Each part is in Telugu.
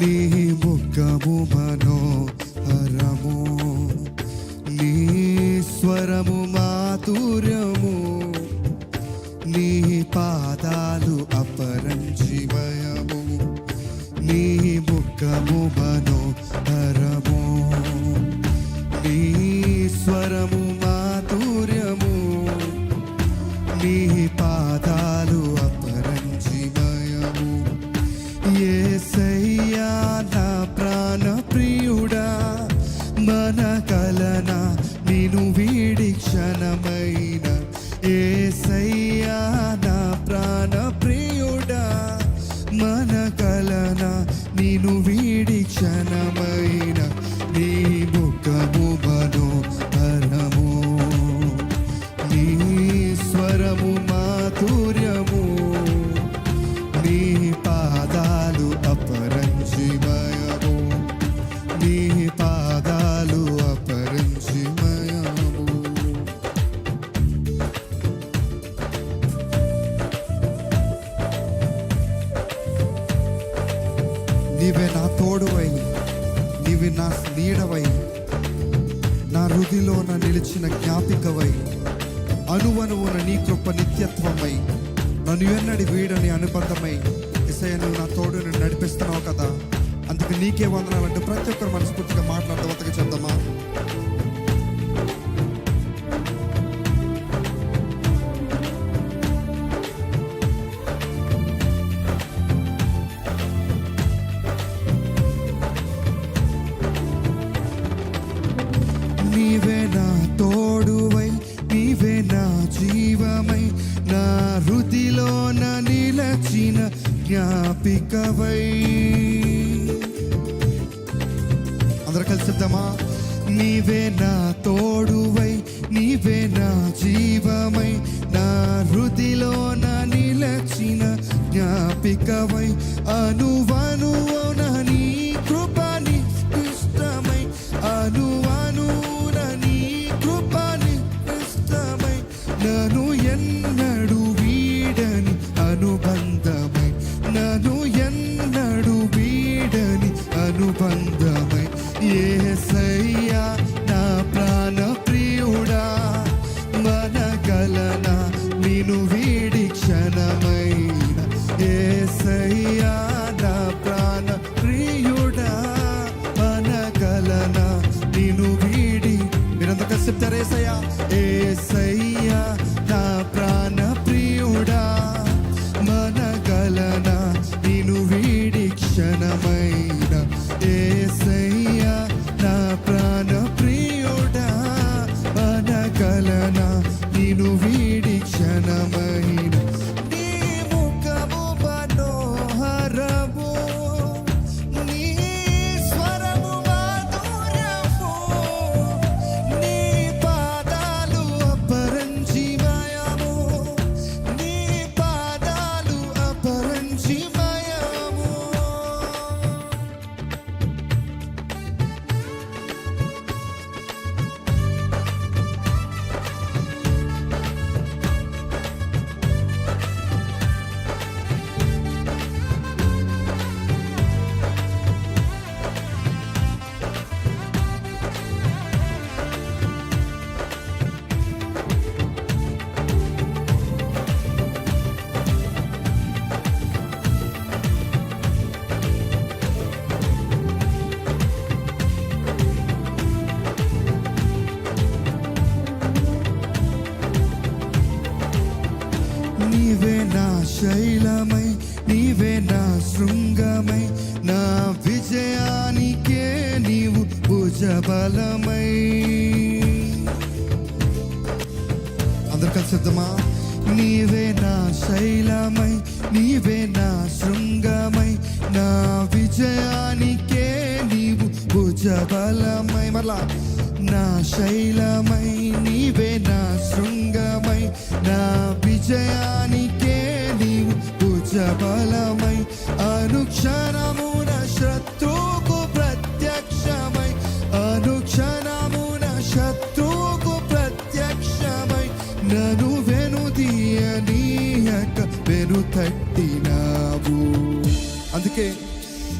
ലിഹി ബുക്കബുബ నీవే నా తోడువై నీవే నా నీడవై నా హృదిలోన నిలిచిన జ్ఞాపికవై అనువనువున నీ కృప నిత్యత్వమై నన్ను ఎన్నడి వీడని అనుబంధమై ఇసయ నువ్వు నా తోడుని నడిపిస్తున్నావు కదా. అందుకు నీకే వందనాలంటే ప్రతి ఒక్కరు మనస్ఫూర్తిగా మాట్లాడదాం అంతగా చెప్దామా జ్ఞాపికవై. అందరూ కలిసి చెప్తామా నీవే నా తోడువై నీవే నా జీవమై నా హృదిలో నా నిలచిన జ్ఞాపికవై అనువనువున నీ కృపని ఇష్టమై అనువనున నీ కృపని ఇష్టమై నను అనుబంధమై ఏసయ్యా నా ప్రాణ ప్రియుడా మనగలన నిను వీడి క్షణమైన. ఏసయ్యా నా ప్రాణ ప్రియుడా మనగలన నిను వీడి. మీరంతా కలిసి చెప్తారు ఏసయ్యా. ఏసయ్యా నీవే నా శైలమై నీవే నా శృంగమై నా విజయానికే నీవు భుజబలమై. అందరు కలిసి నీవే నా శైలమై నీవే నా శృంగమై నా విజయానికే భుజబలమై మరలా నా శైలమై నీవే నా శృంగమై నా విజయానికే నీవు భుజబలమై అనుక్షణమున శత్రుకు ప్రత్యక్షమై అనుక్షణమున శత్రుకు ప్రత్యక్షమై నన్ను వెనుదీయనీయక వెను తట్టినావు. అందుకే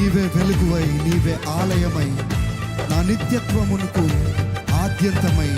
నీవే వెలుగువై నీవే ఆలయమై నా నిత్యత్వమునకు ఆద్యంతమై.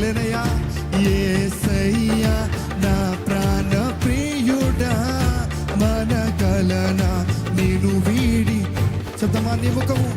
వెళ్ళలేనయ్యా ఏసయ్యా నా ప్రాణ ప్రియుడా మన కలన నేను వీడి. శబ్దమాన్య ముఖము?